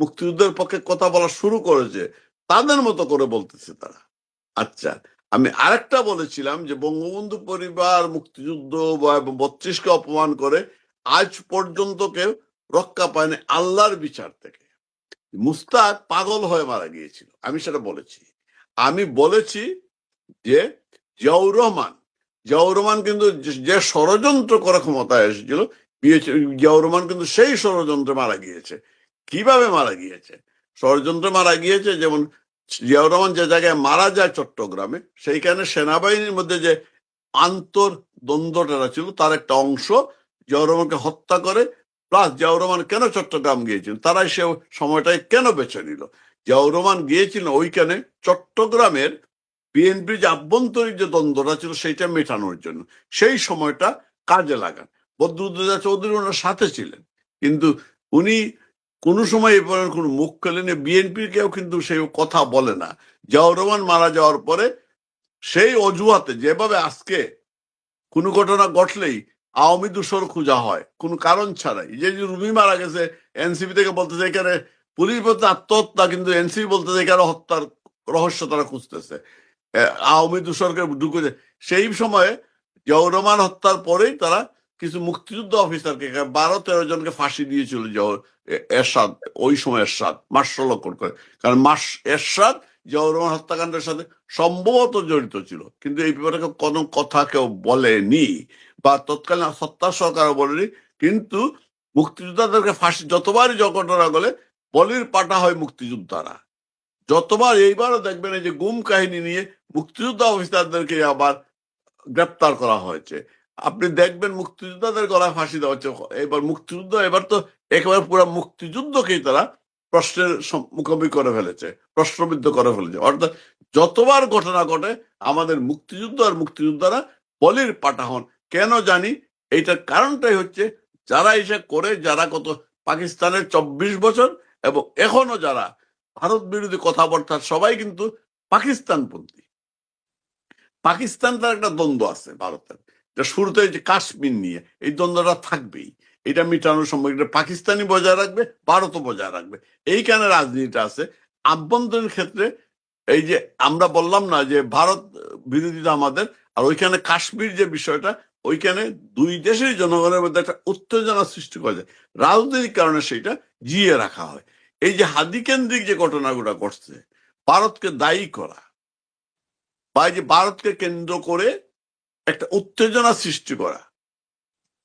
মুক্তিযুদ্ধের পক্ষে কথা বলা শুরু করেছে তাদের মতো করে বলতেছে তারা। আচ্ছা আমি আরেকটা বলেছিলাম যে বঙ্গবন্ধু পরিবার মুক্তিযুদ্ধ বা বত্রিশকে অপমান করে, আজ পর্যন্ত কেউ রক্ষা পায়নি আল্লাহর বিচার থেকে। মুস্তাক পাগল হয়ে মারা গিয়েছিল, আমি সেটা বলেছি। আমি বলেছি যে জিয়াউর রহমান জিয়াউর রহমান কিন্তু যে- ষড়যন্ত্র করে ক্ষমতায় এসেছিল জিয়াউর রহমান কিন্তু সেই ষড়যন্ত্রে মারা গিয়েছে। কীভাবে মারা গিয়েছে? ষড়যন্ত্রে মারা গিয়েছে, যেমন জিয়াউর রহমান যে জায়গায় মারা যায় চট্টগ্রামে, সেইখানে সেনাবাহিনীর মধ্যে যে আন্তর দ্বন্দ্বটা ছিল, তার একটা অংশ জিয়াউর রহমানকে হত্যা করে, প্লাস জিয়াউর রহমান কেন চট্টগ্রাম গিয়েছিল? তারাই সে সময়টাই কেন বেছে নিল? জিয়াউর রহমান গিয়েছিলেন ওইখানে চট্টগ্রামের বিএনপির যে আভ্যন্তরীণ যে দ্বন্দ্বটা ছিল, সেইটা মেটানোর জন্য। সেই সময়টা কাজে লাগান। বদরুদ্দোজা চৌধুরী ওনার সাথে ছিলেন। কিন্তু উনি কোনো সময় এ পর্যন্ত কোনো মুখ খোলেনি বিএনপির কেউ কিন্তু সেই কথা বলে না জিয়াউর রহমান মারা যাওয়ার পরে সেই অজুহাতে যেভাবে আজকে কোনো ঘটনা ঘটলেই আওয়ামী দূষর খোঁজা হয়, কোনো কারণ ছাড়াই যে রুমি মারা গেছে, এনসিপি থেকে বলতেছে এখানে পুলিশ বলতে আত্মহত্যা, কিন্তু এনসিপি বলতেছে এখানে হত্যার রহস্য তারা খুঁজতেছে আওয়ামী দূষরকে ঢুকে যায়। সেই সময়ে জিয়াউর রহমান হত্যার পরেই তারা কিছু মুক্তিযুদ্ধ অফিসারকে বারো তেরো জনকে ফাঁসি দিয়েছিল এরশাদ, ওই সময় এরশাদ, মার্শাল করে করে। কারণ মাস এরশাদ, জিয়াউর রহমান হত্যাকাণ্ডের সাথে সম্ভবত জড়িত ছিল। কিন্তু এই ব্যাপারে কোনো কথা কেউ বলেনি বা তৎকালীন সত্তা সরকারও বলেনি। কিন্তু মুক্তিযোদ্ধাদেরকে ফাঁসি, যতবারই জগটরা গেলে বলির পাটা হয় মুক্তিযোদ্ধারা। যতবার এইবারও দেখবেন এই যে গুম কাহিনী নিয়ে মুক্তিযোদ্ধা অফিসারদেরকে আবার গ্রেপ্তার করা হয়েছে। আপনি দেখবেন মুক্তিযোদ্ধাদের গলায় ফাঁসি দেওয়া হচ্ছে। এবার মুক্তিযুদ্ধ, এবার তো একেবারে পুরো মুক্তিযুদ্ধকেই তারা প্রশ্নের মুখোমুখি করে ফেলেছে, প্রশ্নবিদ্ধ করে ফেলেছে। অর্থাৎ যতবার ঘটনা ঘটে, আমাদের মুক্তিযুদ্ধ আর মুক্তিযোদ্ধারা বলির পাঠা হন। কেন জানি এইটার কারণটাই হচ্ছে যারা এসে করে, যারা কত পাকিস্তানের চব্বিশ বছর এবং এখনও যারা ভারত বিরোধী কথাবার্তা, সবাই কিন্তু পাকিস্তানপন্থী। পাকিস্তান তার একটা দ্বন্দ্ব আছে ভারতের। শুরুতে যে কাশ্মীর নিয়ে, এই দ্বন্দ্বটা থাকবেই। এটা মিটানোর সম্ভব এটা পাকিস্তানি বজায় রাখবে, ভারতও বজায় রাখবে। এইখানে রাজনীতিটা আছে। আভ্যন্তরীণ ক্ষেত্রে এই যে আমরা বললাম না যে ভারত বিরোধিতা আমাদের, আর ওইখানে কাশ্মীর যে বিষয়টা, ওইখানে দুই দেশের জনগণের মধ্যে একটা উত্তেজনা সৃষ্টি করা যায়। রাজনৈতিক কারণে সেটা জিয়ে রাখা হয়। এই যে হাদি কেন্দ্রিক যে ঘটনাগুলো ঘটছে, ভারতকে দায়ী করা বা যে ভারতকে কেন্দ্র করে একটা উত্তেজনা সৃষ্টি করা।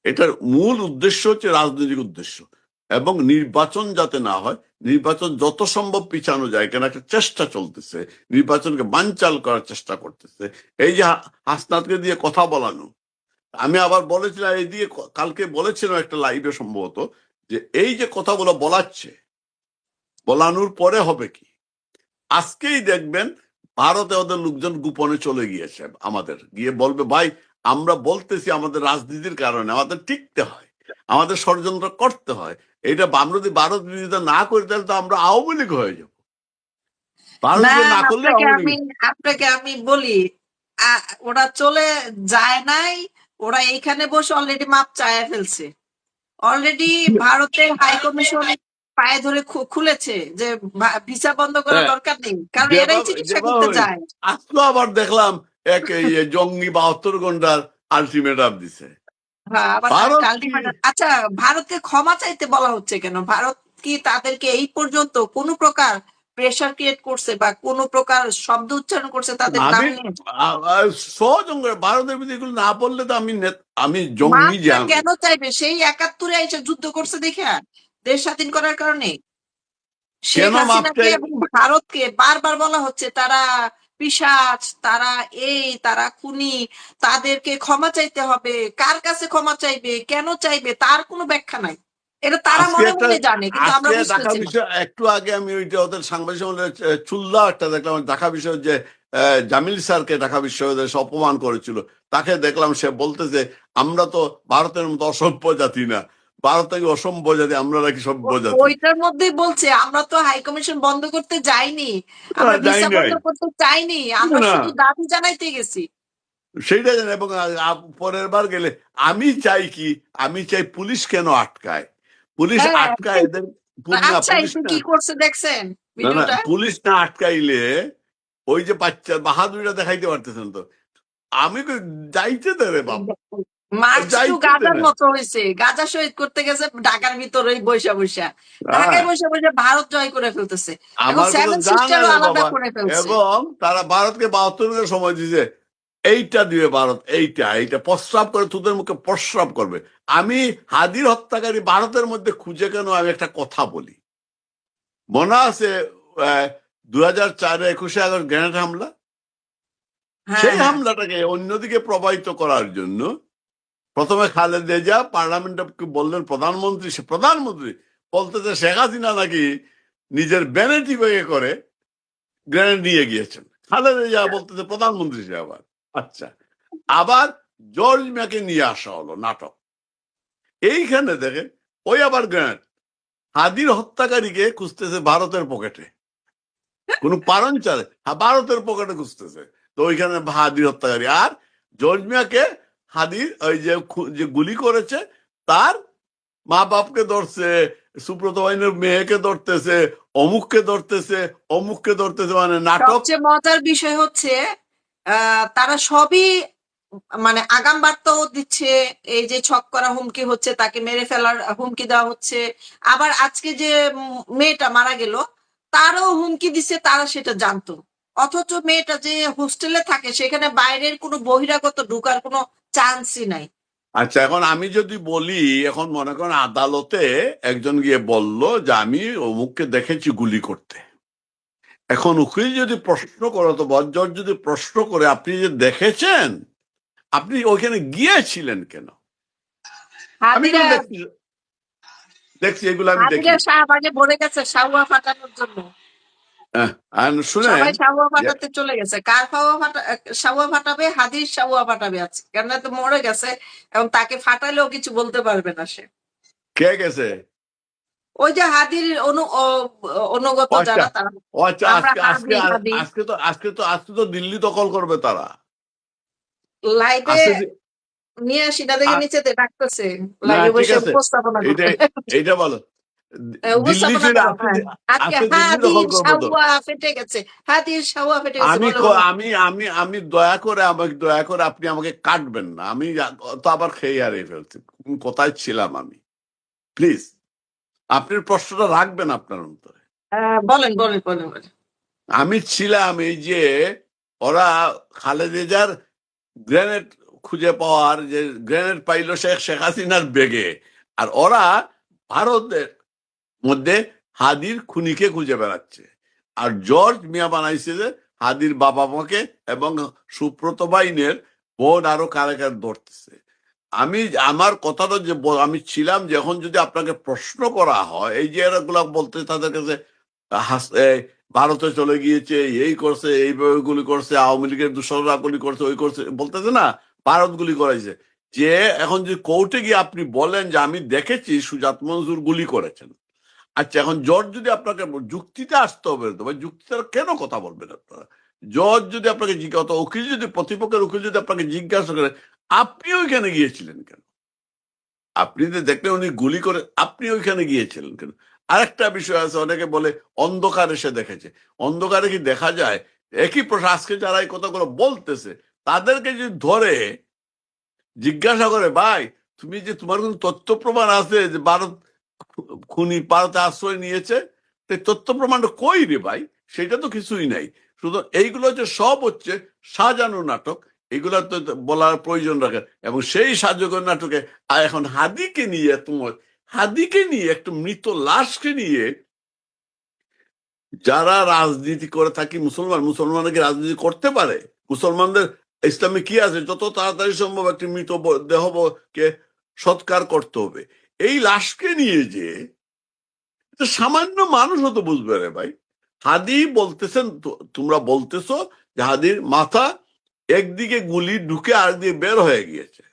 এটার মূল উদ্দেশ্য হচ্ছে রাজনৈতিক উদ্দেশ্য। এবং নির্বাচন যাতে না হয়, নির্বাচন যত সম্ভব পিছানো যায় কেন একটা চেষ্টা চলতেছে, নির্বাচনকে বানচাল করার চেষ্টা করতেছে। এই যে হা- হাসনাতকে দিয়ে কথা বলানো, আমি আবার বলেছিলাম, এই দিয়ে কালকে বলেছিলাম একটা লাইভে সম্ভবত, যে এই যে কথাগুলো বলাচ্ছে, বলানোর পরে হবে কি? আজকেই দেখবেন ভারতে ওদের লোকজন গোপনে চলে গিয়েছে আমাদের। গিয়ে বলবে ভাই আমরা বলতেছি আমাদের রাজনীতির কারণে আমাদের টিকতে হয় আমাদের ষড়যন্ত্র করতে হয়। এটা আমরা যদি ভারত বিরোধিতা না করি তাহলে তো আমরা আওয়ামী লীগ হয়ে যাব। ভারত না করলে আপনাকে আমি বলি ওরা চলে যায় নাই ওরা এইখানে বসে অলরেডি মাপ চায়া ফেলছে। অলরেডি ভারতের হাই কমিশন পায়ে ধরে খুলেছে যে ভিসা বন্ধ করার হ্যাঁ, দরকার নেই। কারণ এরাই চিকিৎসা করতে যায় আজকে আবার দেখলাম এক জঙ্গি বাহাত্তর ঘণ্টার আলটিমেটাম দিছে। হ্যাঁ, আচ্ছা ভারতকে ক্ষমা চাইতে বলা হচ্ছে কেন? ভারত কি তাদেরকে এই পর্যন্ত কোনো প্রকার প্রেসার ক্রিয়েট করছে বা কোন প্রকার শব্দ উচ্চারণ করছে তাদের নাম নিয়ে? ভারতের বিরুদ্ধে এগুলো না বললে তো আমি আমি জঙ্গি কেন চাইবে? সেই একাত্তরে এসে যুদ্ধ করছে দেখে দেশ স্বাধীন করার কারণে। শেখ হাসিনাকে এবং ভারতকে বারবার বলা হচ্ছে তারা পিশাচ তারা এই তারা খুনি তাদেরকে ক্ষমা চাইতে হবে। কার কাছে ক্ষমা চাইবে? কেন চাইবে? তার কোনো ব্যাখ্যা নাই। এটা তারা মনে মনে জানে কিন্তু আমরা বুঝতেছি একটু আগে আমি ওইটা ওদের সাংবাদিক সম্মেলনে চুল্লা একটা দেখলাম ঢাকা বিষয় যে জামিল স্যারকে ঢাকা বিশ্ববিদ্যালয়ে অপমান করেছিল। তাকে দেখলাম সে বলতেছে আমরা তো ভারতের মতো অসভ্য জাতি না। ভারত থেকে অসভ্য জাতি আমরা নাকি ও- জাতি ওইটার মধ্যেই বলছে আমরা তো হাই কমিশন বন্ধ করতে যাইনি। আমরা ভিসা বন্ধ করতে চাইনি আমরা। শুধু দাবি জানাইতে গেছি। সেইটা জানি এবং পরের বার গেলে আমি চাই কি আমি চাই পুলিশ কেন আটকায়? পুলিশ হ্যাঁ। আটকায় এদের আচ্ছা কি করছে দেখছেন পুলিশ না আটকাইলে ওই যে বাচ্চা বাহাদুরিটা দেখাইতে পারতেছেন তো। আমি যাইতে দে রে বাবা টু গাজার মতো হয়েছে গাজা শহীদ করতে গেছে ঢাকার ভিতরে বৈশা বৈশা ঢাকায় বৈশা বৈশা ভারত জয় করে ফেলতেছে। আলাদা করে ফেলছে। এবং তারা ভারতকে বাহাত্তর সময় দিয়েছে। এইটা দিবে ভারত এইটা এইটা প্রস্রাব করে তোদের মুখে প্রস্রাব করবে। আমি হাদির হত্যাকারী ভারতের মধ্যে খুঁজে কেন আমি একটা কথা বলি? মনে আছে দু হাজার চারে একুশে আগস্ট গ্রেনেড হামলা? হ্যাঁ সেই হ্যাঁ। হামলাটাকে অন্যদিকে প্রবাহিত করার জন্য প্রথমে খালেদা জিয়া পার্লামেন্টে বললেন প্রধানমন্ত্রী? সে প্রধানমন্ত্রী বলতেছে শেখ হাসিনা নাকি নিজের ব্যানেটি বেগে করে গ্রেনেড নিয়ে গিয়েছেন। খালেদা জিয়া বলতেছে প্রধানমন্ত্রী সে আবার। আচ্ছা আবার জর্জ ম্যাকে নিয়ে আসা হলো নাটক। এইখানে দেখে, ওই আবার গ্রেনেড হাদির হত্যাকারীকে খুঁজতেছে ভারতের পকেটে কোন পারণ চালে ভারতের পকেটে খুঁজতেছে। তো ওইখানে হাদির হত্যাকারী। আর জর্জ মিয়াকে হাদির, ওই যে গুলি করেছে, তার মা বাপকে ধরছে, সুব্রত বাহিনীর মেয়েকে ধরতেছে, অমুককে ধরতেছে অমুককে ধরতেছে মানে নাটক মজার বিষয় হচ্ছে তারা সবই মানে আগাম বার্তাও দিচ্ছে, এই যে ছক করা হুমকি হচ্ছে, তাকে মেরে ফেলার হুমকি দেওয়া হচ্ছে। আবার আজকে যে মেয়েটা মারা গেল, তারও হুমকি দিচ্ছে তারা সেটা জানতো। অথচ মেয়েটা যে হোস্টেলে থাকে, সেখানে বাইরের কোনো বহিরাগত ঢুকার কোনো চান্সই নাই। আচ্ছা এখন আমি যদি বলি এখন মনে করেন আদালতে একজন গিয়ে বলল যে আমি অমুককে দেখেছি গুলি করতে। এখন উকিল যদি প্রশ্ন করে তো বজ্জর যদি প্রশ্ন করে আপনি যে দেখেছেন আপনি ওইখানে গিয়েছিলেন কেন? আমি দেখছি। এগুলো আমি দেখি। শাহবাগে ভরে গেছে শাহুয়া ফাটানোর জন্য। আহ, আর শুনেন সবাই যে- ফাটাতে চলে গেছে। কার খাওয়া ফাটা শাহুয়া ফাটাবে হাদির শাহুয়া ফাটাবে আছে। কেন তো মরে গেছে এবং তাকে ফাটালেও কিছু বলতে পারবে না সে। কে গেছে? ওই যে হাদির অনু অনুগত ও আচ্ছা যারা তারা। ও আচ্ছা আমরা আজকে আজকে হাদি আর- হাদি আজকে তো আজকে তো আজকে তো দিল্লি দখল করবে তারা। লাইভে আজকে নিয়ে আসি তাদেরকে আ- নিচেতে ডাকতেছে। না লাইভে ঠিক বসে আছে। উপস্থাপনা করতে এইটা বলো। এ, দিল্লি উপস্থাপনা ছেড়ে করো আজকে হ্যাঁ আজকে আজকে দিল্লি দখল হাদির তো শাহুয়া ফেটে গেছে হাদির শাহুয়া ফেটে গেছে আমি বলে ক- বলো আমি আমি আমি দয়া করে আমাকে দয়া করে আপনি আমাকে কাটবেন না। আমি তো আবার খেয়ে হারিয়ে ফেলছি। কোথায় ছিলাম আমি? প্লিজ আপনি প্রশ্নটা রাখবেন আপনার অন্তরে। আহ, বলেন বলেন বলেন বলেন। আমি ছিলাম এই যে ওরা খালেদার গ্রেনেড খুঁজে পাওয়ার যে গ্রেনেড পাইলো শেখ শেখ হাসিনার বেগে আর ওরা ভারতের মধ্যে হাদির খুনিকে খুঁজে বেড়াচ্ছে। আর জর্জ মিয়া বানাইছে যে হাদির বাবা মাকে এবং সুব্রত বাইনের বোন আরও কারে কারে ধরতেছে। আমি আমার কথাটা যে আমি ছিলাম যে এখন যদি আপনাকে প্রশ্ন করা হয়, এই যে এরাগুলা বলতে তাদের কাছে ভারতে চলে গিয়েছে, এই করছে এইভাবে গুলি করছে, আওয়ামী লীগের দূষণরা গুলি করছে, ওই করছে, বলতেছে না, ভারত গুলি করাইছে। যে এখন যদি কোর্টে গিয়ে আপনি বলেন যে আমি দেখেছি সুজাত মঞ্জুর গুলি করেছেন। আচ্ছা এখন জজ যদি আপনাকে যুক্তিতে আসতে হবে তো ভাই যুক্তিতে কেন কথা বলবেন আপনারা? জজ যদি আপনাকে জিজ্ঞাসা উকিল যদি, প্রতিপক্ষের উকিল যদি আপনাকে জিজ্ঞাসা করে, আপনি ওইখানে গিয়েছিলেন কেন? আপনি যে দেখলেন উনি গুলি করে, আপনি ওইখানে গিয়েছিলেন কেন? আরেকটা বিষয় আছে, অনেকে বলে অন্ধকার এসে দেখেছে। অন্ধকারে কি দেখা যায়? একই প্রশ্ন, আজকে যারা এই কথাগুলো বলতেছে, তাদেরকে যদি ধরে জিজ্ঞাসা করে, ভাই, তুমি যে তোমার কোন তথ্য প্রমাণ আছে যে ভারত খুনি ভারতে আশ্রয় নিয়েছে তথ্য প্রমাণটা কই রে ভাই? সেটা তো কিছুই নাই। শুধু এইগুলো যে সব হচ্ছে সাজানো নাটক। এগুলো তো বলার প্রয়োজন রাখে। এবং সেই সাজকের নাটকে আর এখন হাদিকে নিয়ে তোমার, হাদিকে নিয়ে, একটা মৃত লাশকে নিয়ে যারা রাজনীতি করে থাকি মুসলমান, মুসলমানরা কি রাজনীতি করতে পারে? মুসলমানদের ইসলামে কি আছে? যত তাড়াতাড়ি সম্ভব একটি মৃত ব- দেহকে সৎকার করতে হবে। এই লাশকে নিয়ে যে সামান্য মানুষ হতো বুঝবে রে ভাই। হাদি বলতেছেন তোমরা বলতেছো যে হাদির মাথা একদিকে গুলি ঢুকে আরেকদিকে বের হয়ে গিয়েছে।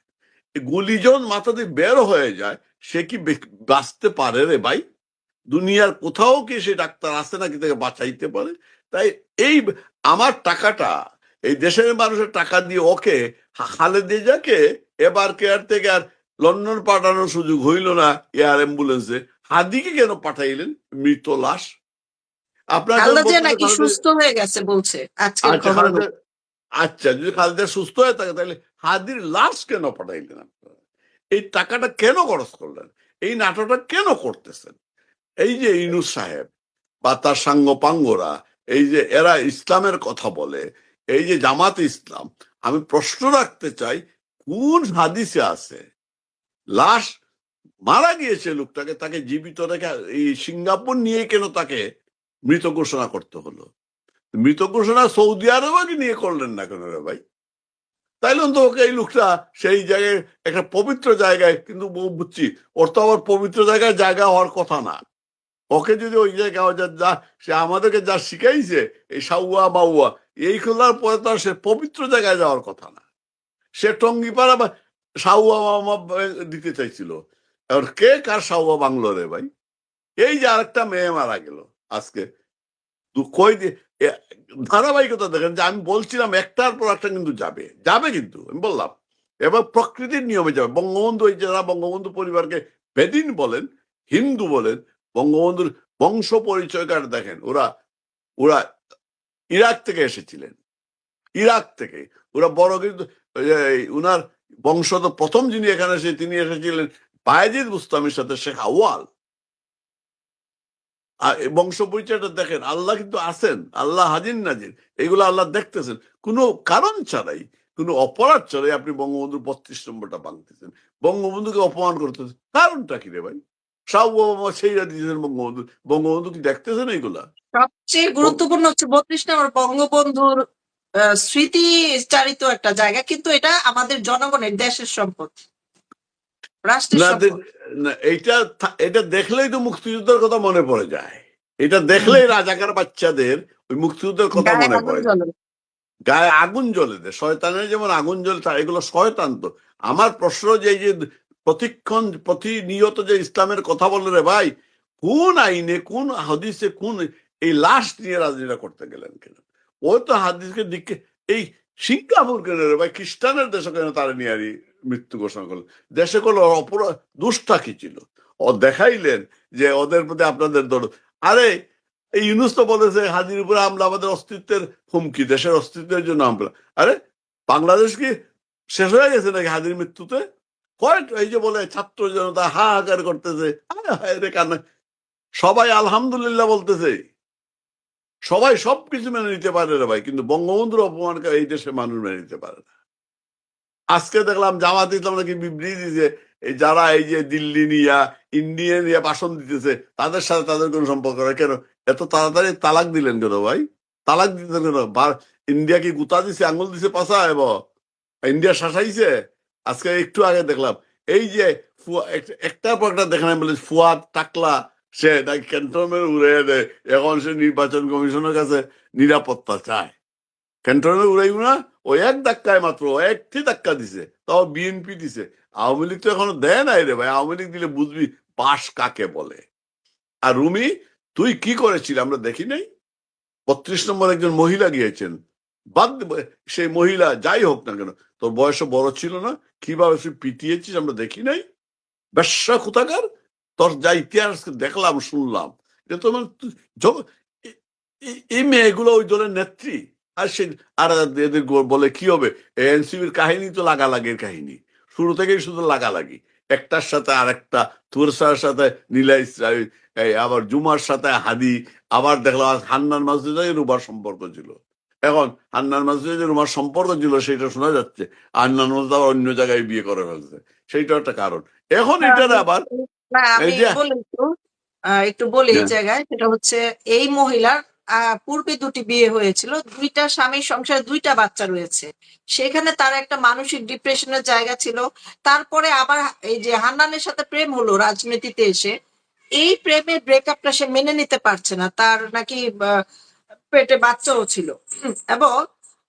গুলি যখন মাথা দিয়ে বের হয়ে যায়, সে কি বাঁচতে পারে রে ভাই? দুনিয়ার কোথাও কি সে ডাক্তার আছে নাকি তাকে বাঁচাইতে পারে? তাই এই আমার টাকাটা, এই দেশের মানুষের টাকা দিয়ে ওকে হালে দিয়ে যাকে এবার কেয়ার থেকে আর লন্ডন পাঠানোর সুযোগ হইল না এয়ার অ্যাম্বুলেন্সে। হাদিকে কেন পাঠাইলেন? মৃত লাশ। আপনার যখন খালেদা জিয়া বলতেছে নাকি সুস্থ হয়ে গেছে বলছে আচ্ছা আচ্ছা যদি খালেদা সুস্থ হয়ে থাকে তাহলে হাদির লাশ কেন পাঠাইলেন আপনারা? এই টাকাটা কেন খরচ করলেন? এই নাটকটা কেন করতেছেন? এই যে ইনুস সাহেব বা তার সাঙ্গ পাঙ্গরা এই যে এরা ইসলামের কথা বলে এই যে জামাত ইসলাম আমি প্রশ্ন রাখতে চাই কোন হাদিসে আছে লাশ মারা গিয়েছে লোকটাকে, তাকে জীবিত রেখে, এই সিঙ্গাপুর নিয়ে কেন তাকে মৃত ঘোষণা করতে হলো? মৃত ঘোষণা সৌদি আরবাকে নিয়ে করলেন না কেন রে ভাই? তাইলে তো ওকে এই লোকটা সেই জায়গায়, একটা পবিত্র জায়গায়, কিন্তু বুঝছি, ওর তো আবার পবিত্র জায়গায় জায়গা হওয়ার কথা না। ওকে যদি ওই জায়গায় যা, সে আমাদেরকে যা শিখাইছে, এই সাউয়া বাউয়া এই খোলার পরে তো আর সে পবিত্র জায়গায় যাওয়ার কথা না। সে টঙ্গিপাড়া বা সাউয়া দিতে চাইছিল। কে কার সাউয়া বাংলো রে ভাই? এই যে আরেকটা মেয়ে মারা গেল আজকে। কই ধারাবাহিকতা দেখেন যে আমি বলছিলাম একটার পর একটা কিন্তু যাবে। যাবে কিন্তু, আমি বললাম। এবার প্রকৃতির নিয়মে যাবে। বঙ্গবন্ধু এই যারা বঙ্গবন্ধু পরিবারকে বেদিন বলেন, হিন্দু বলেন, বঙ্গবন্ধুর বংশ পরিচয় কার্ড দেখেন, ওরা ওরা ইরাক থেকে এসেছিলেন। ইরাক থেকে। ওরা বড় কিন্তু উনার বংশ তো প্রথম যিনি এখানে এসে তিনি এসেছিলেন বায়েজিদ বুস্তামের সাথে শেখ আওয়াল বংশ পরিচয়টা দেখেন, আল্লাহ কিন্তু আছেন, আল্লাহ হাজির নাজির, এগুলো আল্লাহ দেখতেছেন। কোনো কারণ ছাড়াই, কোনো অপরাধ ছাড়াই আপনি বঙ্গবন্ধুর বত্রিশ নম্বরটা ভাঙতেছেন। বঙ্গবন্ধুকে অপমান করতেছেন, কারণটা কি রে ভাই? বঙ্গবন্ধু বঙ্গবন্ধু কি দেখতেছেন এইগুলা সবচেয়ে গুরুত্বপূর্ণ হচ্ছে বত্রিশ নম্বর বঙ্গবন্ধুর আহ, স্মৃতি চারিত একটা জায়গা কিন্তু এটা আমাদের জনগণের দেশের সম্পদ। রাষ্ট্রের থা- এটা দেখলেই তো মুক্তিযুদ্ধের কথা মনে পড়ে যায়। এটা দেখলেই রাজাকার বাচ্চাদের ওই মুক্তিযুদ্ধের কথা মনে পড়ে গায়ে আগুন জ্বলে দেয় শয়তানের যেমন আগুন জ্বলে এগুলো শয়তান তো। আমার প্রশ্ন যে এই যে প্রতিক্ষণ প্রতিনিয়ত যে ইসলামের কথা বলে রে ভাই কোন আইনে কোন হাদিসে কোন এই লাশ নিয়ে রাজনীতি করতে গেলেন কেন? ও তো হাদিসকে দিকে এই সিঙ্গাপুর কেন রে ভাই, খ্রিস্টানের দেশে কেন তারা নিয়ে আরি মৃত্যু ঘোষণা করলেন দেশে কোনো অপরাধ দুষ্টা কি ছিল? ও দেখাইলেন যে ওদের প্রতি আপনাদের দর আরে, এই ইউনুস তো বলেছে হাজির উপরে হামলা আমাদের অস্তিত্বের হুমকি, দেশের অস্তিত্বের জন্য হামলা। আরে, বাংলাদেশ কি শেষ হয়ে গেছে নাকি হাজির মৃত্যুতে? কয়েক এই যে বলে ছাত্র জনতা হাহাকার করতেছে। হায় হায় রে কান্না। সবাই আলহামদুলিল্লাহ বলতেছে। সবাই সবকিছু মেনে নিতে পারে রে ভাই, কিন্তু বঙ্গবন্ধুর অপমানকে এই দেশে মানুষ মেনে নিতে পারে না। আজকে দেখলাম জামাত ইসলাম নাকি বিবৃতি এই যারা এই যে দিল্লি নিয়া, ইন্ডিয়া নিয়ে ভাষণ দিতেছে, তাদের সাথে তাদের কোনো সম্পর্ক নেই। কেন? এত তাড়াতাড়ি তালাক দিলেন কেন ভাই? তালাক দিতেন কেন? ইন্ডিয়া কি গুতা দিছে, আঙুল দিছে পাশা এব? ইন্ডিয়া শাসাইছে? আজকে একটু আগে দেখলাম। এই যে একটার পর একটা বলে ফুয়াদ, টাকলা সে ক্যান্টনমেন্ট উড়ে দেয়। এখন সে নির্বাচন কমিশনের কাছে নিরাপত্তা চায়। ক্যান্টনমেন্ট উড়াইব না, ও এক ধাক্কায় মাত্র একটি ধাক্কা দিছে, তাও বিএনপি দিছে। আওয়ামী লীগ তো এখনও দেয় নাই রে ভাই, আওয়ামী লীগ দিলে বুঝবি বাস কাকে বলে। আর রুমি, তুই কি করেছিলি? আমরা দেখি নাই। বত্রিশ নম্বর একজন মহিলা গিয়েছেন। বাদ সেই মহিলা যাই হোক না কেন, তোর বয়স বড় ছিল না, কীভাবে তুই পিটিয়েছিস আমরা দেখি নাই। ব্যবসা কোথাকার? তোর যা ইতিহাস দেখলাম শুনলাম। তোমার এই মেয়েগুলো ওই দলের নেত্রী। আর সে আর এদের বলে কি হবে? এনসিবির কাহিনী তো লাগালাগির কাহিনী। শুরু থেকেই শুধু লাগালাগি। একটার সাথে আরেকটা তুরসার সাথে নীলা ইসরায়েল আবার জুমার সাথে হাদি আবার দেখলাম আজ হান্নান মসজিদে রুবার সম্পর্ক ছিল। এখন হান্নান মসজিদে রুমার সম্পর্ক ছিল সেটা শোনা যাচ্ছে। হান্নান মসজিদ আবার অন্য জায়গায় বিয়ে করে ফেলছে। সেইটা একটা কারণ। এখন এটা আবার না আমি বলি একটু একটু বলি এই হ্যাঁ। জায়গায় সেটা হচ্ছে এই মহিলার পূর্বে দুটি বিয়ে হয়েছিল দুইটা স্বামীর সংসারে দুইটা বাচ্চা রয়েছে সেখানে তার একটা মানসিক ডিপ্রেশনের জায়গা ছিল তারপরে আবার এই যে হান্নানের সাথে প্রেম হলো রাজনীতিতে এসে এই প্রেমের ব্রেকআপটা সে মেনে নিতে পারছে না তার নাকি পেটে বাচ্চাও ছিল এবং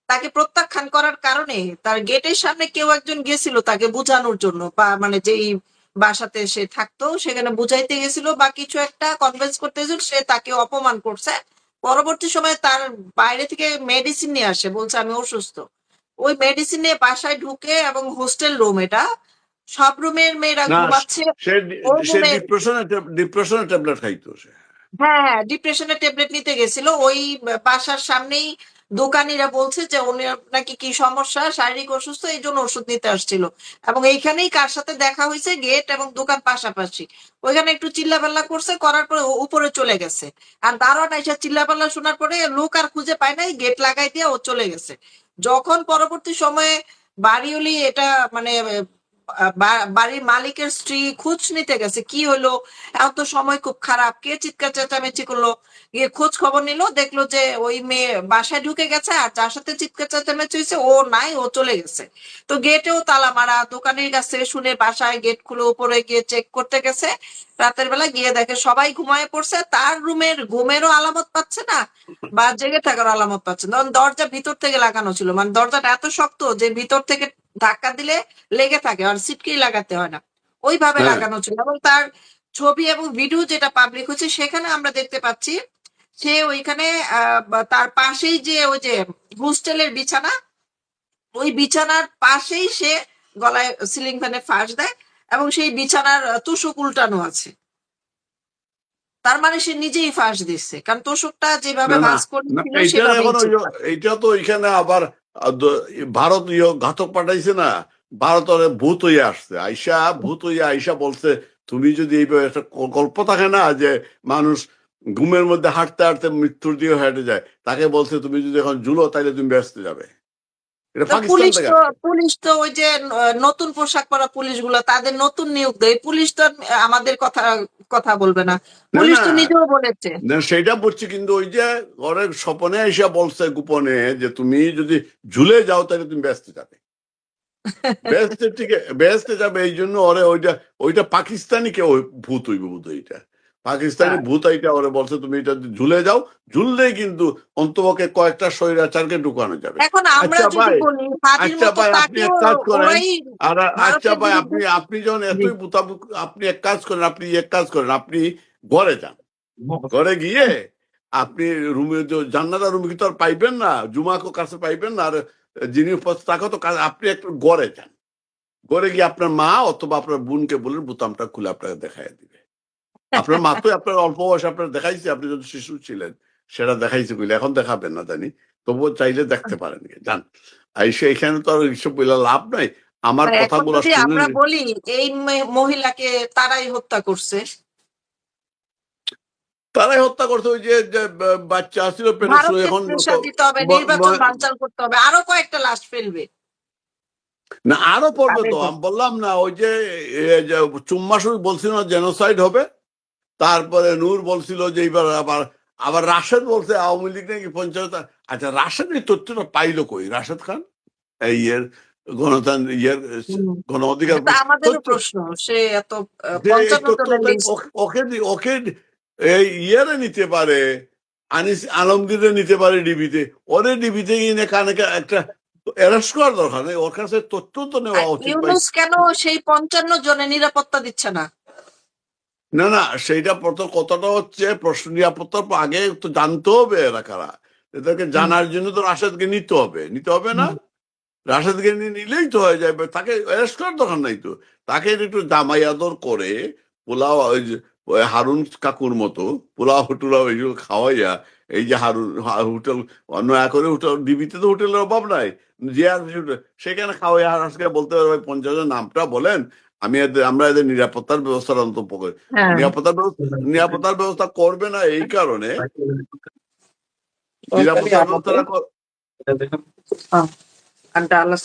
তাকে প্রত্যাখ্যান করার কারণে তার গেটের সামনে কেউ একজন গেছিল তাকে বোঝানোর জন্য বা মানে যেই বাসাতে সে থাকতো সেখানে বুঝাইতে গেছিল বা কিছু একটা কনভিন্স করতে গেছিল সে তাকে অপমান করছে। পরবর্তী সময় তার বাইরে থেকে মেডিসিন নিয়ে আসে বলছে আমি অসুস্থ। ওই মেডিসিন নিয়ে বাসায় ঢুকে এবং হোস্টেল রুম এটা সব রুমের মেয়েরা ঘুমাচ্ছে ডিপ্রেশনের ট্যাবলেট খাইতো হ্যাঁ হ্যাঁ ডিপ্রেশনের ট্যাবলেট নিতে গেছিল ওই বাসার সামনেই দোকানিরা বলছে যে উনি নাকি কি সমস্যা? শারীরিক অসুস্থ, এই জন্য ওষুধ নিতে আসছিল। এবং এইখানেই কার সাথে দেখা হয়েছে? গেট এবং দোকান পাশাপাশি। ওইখানে একটু চিল্লাপাল্লা করছে, করার পরে উপরে চলে গেছে। আর দারোয়ান এসে চিল্লাপাল্লা শোনার পরে লোক আর খুঁজে পায় নাই, গেট লাগাই দিয়ে ও চলে গেছে। যখন পরবর্তী সময়ে বাড়িওলি এটা মানে বাড়ির মালিকের স্ত্রী খোঁজ নিতে গেছে, কি হলো? এত সময় খুব খারাপ, কে চিৎকার চেঁচামেচি করল? গিয়ে খোঁজ খবর নিল, দেখল যে ওই মেয়ে বাসায় ঢুকে গেছে আর যার সাথে চিৎকার চেঁচামেচি হয়েছে, ও নাই, ও চলে গেছে। তো গেটেও তালা মারা, দোকানের কাছ শুনে বাসায় গেট খুলে উপরে গিয়ে চেক করতে গেছে। রাতের বেলা গিয়ে দেখে সবাই ঘুমায় পড়ছে, তার রুমের ঘুমেরও আলামত পাচ্ছে না, বা জেগে থাকার আলামত পাচ্ছে না। দরজা ভিতর থেকে লাগানো ছিল মানে দরজাটা এত শক্ত যে ভিতর থেকে ধাক্কা দিলে লেগে থাকে আর সিটকেই লাগাতে হয় না ওইভাবে হ্যাঁ। লাগানো ছিল এবং তার ছবি এবং ভিডিও যেটা পাবলিক হচ্ছে সেখানে আমরা দেখতে পাচ্ছি সে ওইখানে তার পাশেই যে ওই যে হোস্টেলের বিছানা ওই বিছানার পাশেই সে গলায় সিলিং ফ্যানে ফাঁস দেয় এবং সেই বিছানার তোষক উল্টানো আছে তার মানে সে নিজেই ফাঁস দিচ্ছে কারণ তোষকটা যেভাবে ভাঁজ ছিল। এইটা তো এখানে আবার ভারত ঘাতক পাঠাইছে না, ভারতের ভূত হয়ে আসছে। আইসা ভূত হয়ে আইসা বলছে, তুমি যদি এইভাবে একটা গল্প থাকে না যে মানুষ ঘুমের মধ্যে হাঁটতে হাঁটতে মৃত্যুর দিকে হেঁটে যায়, তাকে বলছে, তুমি যদি এখন জুলো তাহলে তুমি ব্যস্ত যাবে। পুলিশ তো পুলিশ তো ওই যে নতুন পোশাক পরা পুলিশগুলো তাদের নতুন নিয়োগ দেয়। পুলিশ তো আমাদের কথা কথা বলবে না। পুলিশ তো নিজেও বলেছে। না, সেইটা বলছি কিন্তু ওই যে ঘরের স্বপনে এসে বলছে গোপনে যে তুমি যদি ঝুলে যাও তাহলে তুমি ব্যস্ত যাবে। ব্যস্ত ঠিক ব্যস্ত যাবে এই জন্য ওরে ওইটা ওইটা পাকিস্তানি কেউ ভূত হইবে ভূত এইটা পাকিস্তানি হ্যাঁ। ভূত এইটা ওরে বলছে তুমি এটা ঝুলে যাও। ঝুললেই কিন্তু অন্তপক্ষে কয়েকটা স্বৈরাচারকে ঢুকানো যাবে। এখন আমরা আচ্ছা যদি ভাই বলি আচ্ছা ভাই আপনি এক কাজ করেন। আর আচ্ছা ভাই আপনি আপনি যখন এতই বুতাবুক আপনি এক কাজ করেন আপনি এক কাজ করেন আপনি ঘরে যান। ঘরে গিয়ে আপনি রুমে জান্নাতা রুমে কি তো আর পাইবেন না জুমাকে কাছে পাইবেন না আর যিনি উপস্থিত থাকে তো আপনি একটু গড়ে যান। গড়ে গিয়ে আপনার মা অথবা আপনার বোনকে বলে বুতামটা খুলে আপনাকে দেখাই দিবে। আপনার মা তো আপনার অল্প বয়সে আপনার দেখাইছে আপনি যদি শিশু ছিলেন সেটা দেখাইছে বলে এখন দেখাবেন না জানি তবুও চাইলে দেখতে পারেন যান আর সে এখানে তো আর এইসব বলে লাভ নাই আমার কথাগুলো আমরা বলি এই মহিলাকে তারাই হত্যা করছে? তারাই হত্যা করছে ওই যে বাচ্চা আসছিল এখন নির্বাচন বানচাল করতে হবে আরও কয়েকটা লাশ ফেলবে। না আরও পড়বে তো আমি বললাম না ওই যে চুম্মাসুর বলছিল না জেনোসাইড হবে? তারপরে নূর বলছিল যে এইবার আবার আবার রাশেদ বলছে আওয়ামী লীগ নাকি পঞ্চায়েত? আচ্ছা রাশেদ এই তথ্যটা পাইলো কই? রাশেদ খান? এই ইয়ের গণতান্ত্র ইয়ের গণ অধিকার প্রশ্ন সে এত। ওকে- ওকে এই ইয়েরে নিতে পারে আনিস আলমগীরে নিতে পারে ডিবিতে ওরে ডিবিতে গিয়ে কানে একটা অ্যারেস্ট করার দরকার নেই ওর কাছে তথ্য তো নেওয়া উচিত কেন সেই পঞ্চান্ন জনের নিরাপত্তা দিচ্ছে না? না না সেইটা প্রথম কথাটা হচ্ছে প্রশ্ন নিরাপত্তার আগে তো জানতে হবে এরা কারা। এদেরকে জানার জন্য তো রাশেদকে নিতে হবে। নিতে হবে না? রাশেদকে নিয়ে নিলেই তো হয়ে যাবে। তাকে অ্যারেস্ট করার দরকার নাই তো। তাকে একটু জামাই আদর করে পোলাও ওই যে হারুন কাকুর মতো পোলাও টুলাও এইগুলো খাওয়াইয়া এই যে হারুন হোটেল অন্য করে হোটেল ডিবিতে তো হোটেলের অভাব নাই। যে আর সেখানে খাওয়াইয়া আজকে বলতে পারবে পঞ্চাশের নামটা বলেন আমি আমরা এদের নিরাপত্তার ব্যবস্থার অন্তত করি। হ্যাঁ। নিরাপত্তার ব্যবস্থা নিরাপত্তার ব্যবস্থা করবে না এই কারণে নিরাপত্তার ব্যবস্থাটা কর- আর ডালাস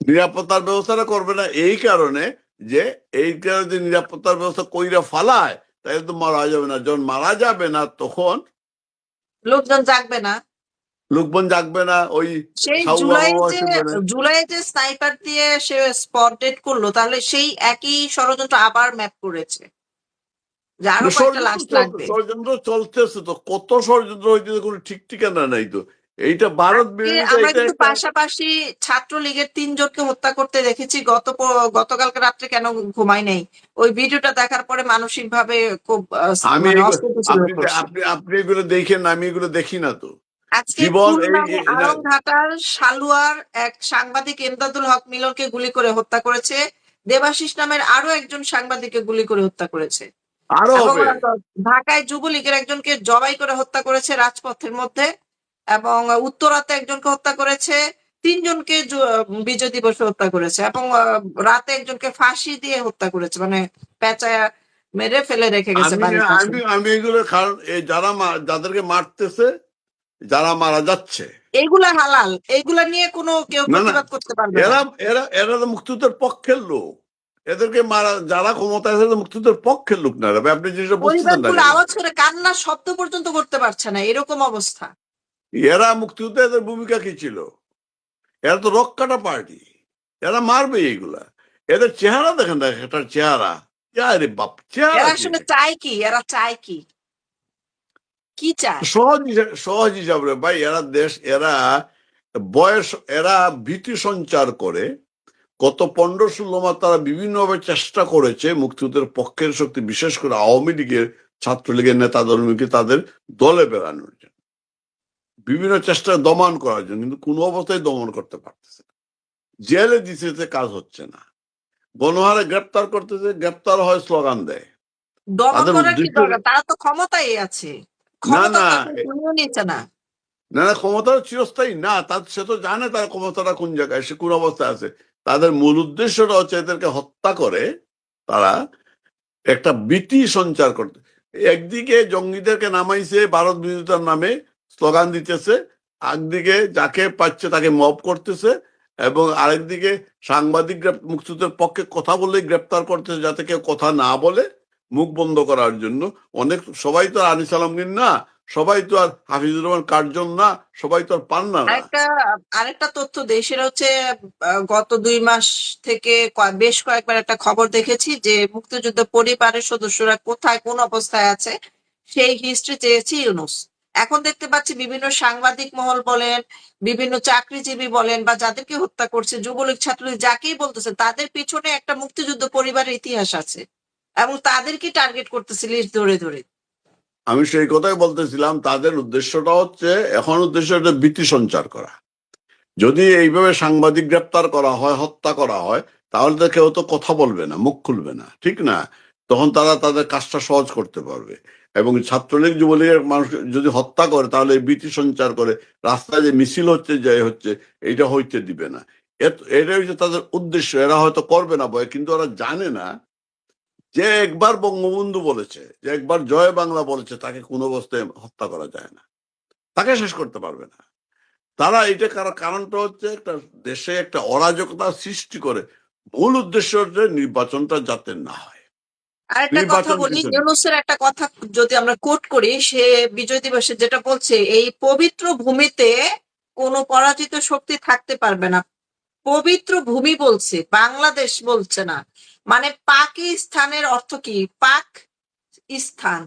নিরাপত্তার ব্যবস্থাটা করবে না এই কারণে যে এই কারণে নিরাপত্তার ব্যবস্থা কইরা ফালায় তাই তো মারা যাবে না। যখন মারা যাবে না তখন লোকজন জাগবে না। লোকবন জাগবে না ওই সেই খাওয়া জুলাই দাওয়া যে আসবে না। জুলাই যে স্নাইপার দিয়ে সে স্পট ডেট করল তাহলে সেই একই ষড়যন্ত্র আবার ম্যাপ করেছে। ষড়যন্ত্র চলতেছে তো কত ষড়যন্ত্র হইতেছে কোনো ঠিক ঠিকানা নাই তো। এইটা ভারত আমরা কিন্তু পাশাপাশি ছাত্রলীগের তিনজনকে হত্যা করতে দেখেছি গত গতকালকে রাত্রে কেন ঘুমাই নাই? ওই ভিডিওটা দেখার পরে মানসিক ভাবে খুব আমি মানে আপনি আপনি এগুলো দেখেন আমি এগুলো দেখি না তো। আজকে জীবন আলমঘাটার সালুয়ার এক সাংবাদিক এমদাদুল হক মিলনকে গুলি করে হত্যা করেছে। দেবাশিস নামের আরও একজন সাংবাদিককে গুলি করে হত্যা করেছে। আরও ঢাকায় যুবলীগের একজনকে জবাই করে হত্যা করেছে রাজপথের মধ্যে এবং উত্তরাতে একজনকে হত্যা করেছে তিনজনকে বিজয় দিবসে হত্যা করেছে এবং রাতে একজনকে ফাঁসি দিয়ে হত্যা করেছে মানে পেঁচায় মেরে ফেলে রেখে গেছে আমি এগুলো যারা যাদেরকে মারতেছে যারা মারা যাচ্ছে। এইগুলা হালাল। এইগুলা নিয়ে কোনো কেউ। প্রতিবাদ করতে পারবে না। এরা এরা এরা তো মুক্তিযুদ্ধের পক্ষের লোক। এদেরকে মারা যারা ক্ষমতায় আছে মুক্তিযুদ্ধের পক্ষের লোক না আপনি জিনিসটা বুঝতেছেন না আওয়াজ করে কান্নার শব্দ পর্যন্ত করতে পারছে না এরকম অবস্থা। এরা মুক্তিযুদ্ধে এদের ভূমিকা কি ছিল? এরা তো রক্ষাটা পার্টি এরা মারবে এইগুলা। এদের চেহারা দেখেন না এটার চেহারা। আরে বাপ চেহারা? আসলে চায় কি? এরা চায় কি? কি চায়? সহজ সহজ হিসাবে ভাই এরা দেশ এরা বয়স এরা ভীতি সঞ্চার করে। গত পনেরো ষোলো মাস তারা বিভিন্নভাবে চেষ্টা করেছে মুক্তিযুদ্ধের পক্ষের শক্তি বিশেষ করে আওয়ামী লীগের ছাত্রলীগের নেতা কর্মীকে তাদের দলে বেড়ানোর জন্য। বিভিন্ন চেষ্টা দমন করার জন্য কিন্তু কোনো অবস্থায় দমন করতে পারতেছে না। জেলে দিতে কাজ হচ্ছে না। গণহারে গ্রেপ্তার করতেছে গ্রেপ্তার হয় স্লোগান দেয়। তারা তো ক্ষমতায় আছে। না। না। না। না ক্ষমতা চিরস্থায়ী না তার সে তো জানে তার ক্ষমতাটা কোন জায়গায় সে কোন অবস্থায় আছে। তাদের মূল উদ্দেশ্যটা হচ্ছে এদেরকে হত্যা করে তারা একটা ভীতি সঞ্চার করতে। একদিকে জঙ্গিদেরকে নামাইছে ভারত বিরোধিতার নামে স্লোগান দিতেছে একদিকে যাকে পাচ্ছে তাকে মব করতেছে এবং আরেকদিকে সাংবাদিক মুক্তিযুদ্ধের পক্ষে কথা বলে গ্রেপ্তার করতেছে যাতে কেউ কথা না বলে। মুখ বন্ধ করার জন্য। অনেক, সবাই তো আনিস আলমগীর না, সবাই তো আর হাফিজুর রহমান কার্জন না, সবাই তো আর পান না। আরেকটা তথ্য সেটা হচ্ছে গত দুই মাস থেকে বেশ কয়েকবার একটা খবর দেখেছি যে মুক্তিযুদ্ধ পরিবারের সদস্যরা কোথায়, কোন অবস্থায় আছে, সেই হিস্ট্রি চেয়েছি ইউনুস। এখন দেখতে পাচ্ছি বিভিন্ন সাংবাদিক মহল বলেন, বিভিন্ন চাকরিজীবী বলেন বা যাদেরকে হত্যা করছে, যুবলীগ, ছাত্রলীগ, যাকেই বলতেছে, তাদের পিছনে একটা মুক্তিযুদ্ধ পরিবারের ইতিহাস আছে। এবং তাদেরকে টার্গেট করতেছে লিস্ট ধরে ধরে। আমি সেই কথাই বলতেছিলাম, তাদের উদ্দেশ্যটা হচ্ছে, এখন উদ্দেশ্য হচ্ছে ভীতি সঞ্চার করা। যদি এইভাবে সাংবাদিক গ্রেপ্তার করা হয়, হত্যা করা হয়, তাহলে তো কেউ তো কথা বলবে না, মুখ খুলবে না, ঠিক না? তখন তারা তাদের কাজটা সহজ করতে পারবে। এবং ছাত্রলীগ যুবলীগের মানুষ যদি হত্যা করে, তাহলে ভীতি সঞ্চার করে। রাস্তায় যে মিছিল হচ্ছে যাই হচ্ছে, এইটা হইতে দিবে না। এটা হচ্ছে তাদের উদ্দেশ্য। এরা হয়তো করবে না, ভয়, কিন্তু ওরা জানে না যে একবার বঙ্গবন্ধু বলেছে যে একবার জয় বাংলা বলেছে তাকে কোনো অবস্থায় হত্যা করা যায় না। তাকে শেষ করতে পারবে না। তারা এটা কারণ কারণটা হচ্ছে একটা দেশে একটা অরাজকতা সৃষ্টি করে। মূল উদ্দেশ্য হচ্ছে নির্বাচনটা যাতে না হয়। আর একটা কথা বলি ইউনুসের একটা কথা যদি আমরা কোট করি সে বিজয় দিবসে যেটা বলছে এই পবিত্র ভূমিতে কোনো পরাজিত শক্তি থাকতে পারবে না। পবিত্র ভূমি বলছে বাংলাদেশ বলছে না। মানে পাকিস্তানের অর্থ কি? পাক স্থান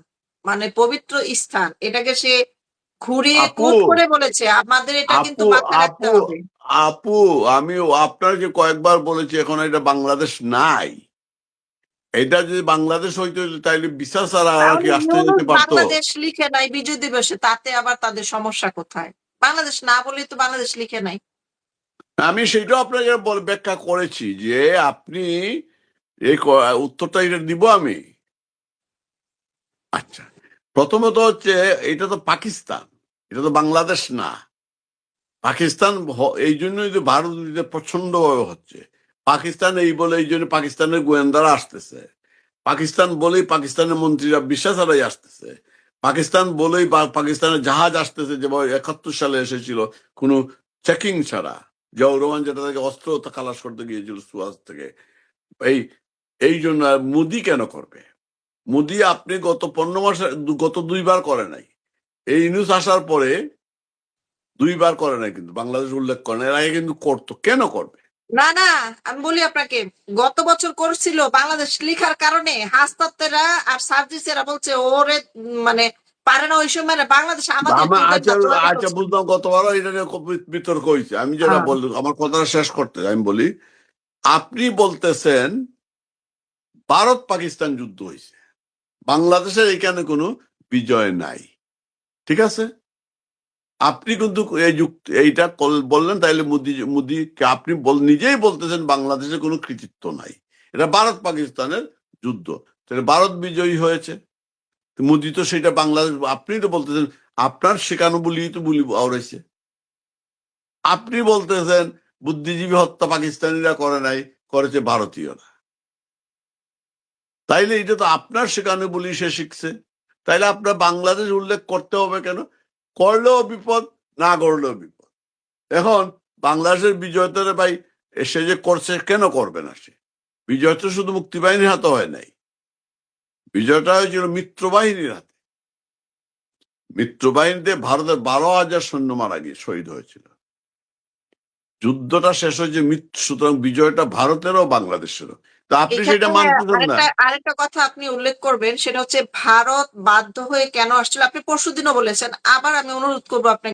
মানে পবিত্র স্থান। এটাকে সে কোট করে বলেছে। আমাদের এটা কিন্তু মাথায় রাখতে হবে। আপু আমি আপনাকে কয়েকবার বলেছি এখন এটা বাংলাদেশ নাই। এটা যদি বাংলাদেশ হইতো তাইলে বিশ্বাস আর কি আসতে যেতে পারতো? বাংলাদেশ লিখে নাই বিজয় দিবসে তাতে আবার তাদের সমস্যা কোথায়? বাংলাদেশ না বলেই তো বাংলাদেশ লিখে নাই। আমি সেটাও আপনাকে ব্যাখ্যা করেছি যে আপনি এই উত্তরটা এটা দিব আমি? আচ্ছা। প্রথমত হচ্ছে, এটা তো পাকিস্তান। এটা তো বাংলাদেশ না। পাকিস্তান এই জন্যই তো ভারত প্রচণ্ড ভাবে হচ্ছে। পাকিস্তান এই বলে, এই জন্য পাকিস্তানের গোয়েন্দারা আসতেছে। পাকিস্তান বলেই পাকিস্তানের মন্ত্রীরা বিশ্বাস হারাই আসতেছে। পাকিস্তান বলেই পাকিস্তানের জাহাজ আসতেছে যে একাত্তর সালে এসেছিল কোনো চেকিং ছাড়া। জিয়াউর যেটা থেকে অস্ত্র খালাস করতে গিয়েছিল সুয়াজ থেকে। এই এই জন্য মোদি কেন করবে? মোদি আপনি গত পনেরো মাসে গত দুইবার করে নাই। এই নিউজ আসার পরে দুইবার করে নাই কিন্তু বাংলাদেশ উল্লেখ করে না এর আগে কিন্তু করতো কেন করবে? না না আমি বলি আপনাকে গত বছর করছিল বাংলাদেশ লিখার কারণে হাসতাত্তেরা আর সার্জিসেরা বলছে ওরে মানে পারে না ওই সময় বাংলাদেশ আচ্ছা আচ্ছা? বুঝলাম গতবারও এটা নিয়ে বিতর্ক হয়েছে। আমি যেটা হ্যাঁ। বললাম আমার কথাটা শেষ করতে আমি বলি আপনি বলতেছেন ভারত পাকিস্তান যুদ্ধ হয়েছে বাংলাদেশের এখানে কোনো বিজয় নাই। ঠিক আছে? আপনি কিন্তু এই যুক্তি, এইটা বললেন, তাইলে মোদি, মোদিকে আপনি বল- নিজেই বলতেছেন বাংলাদেশে কোনো কৃতিত্ব নাই। এটা ভারত পাকিস্তানের যুদ্ধ। তাহলে ভারত বিজয়ী হয়েছে। মোদি তো সেটা বাংলাদেশ, আপনি তো বলতেছেন, আপনার শেখানো বলিই তো বলি আওড়াইছে আপনি বলতেছেন, বুদ্ধিজীবী হত্যা পাকিস্তানিরা করে নাই, করেছে ভারতীয়রা। তাইলে এটা তো আপনার শেখানো বলি সে শিখছে। তাইলে আপনার বাংলাদেশ উল্লেখ করতে হবে কেন? করলেও বিপদ, না করলেও বিপদ। এখন বাংলাদেশের বিজয়তার ভাই, সে যে করছে কেন করবে না সে? বিজয় তো শুধু মুক্তিবাহিনীর হাতে হয় নাই। বিজয়টা হয়েছিল মিত্রবাহিনীর হাতে। মিত্রবাহিনীতে ভারতের বারো হাজার সৈন্য মারা গিয়ে শহীদ হয়েছিল। যুদ্ধটা শেষ হয়েছে মিত্র, সুতরাং বিজয়টা ভারতেরও, বাংলাদেশেরও। তা আপনি সেটা মানতেছেন না। আরেকটা আরেকটা কথা আপনি উল্লেখ করবেন সেটা হচ্ছে ভারত বাধ্য হয়ে কেন আসছিল? আপনি পরশুদিনও বলেছেন আবার আমি অনুরোধ করব আপনাকে।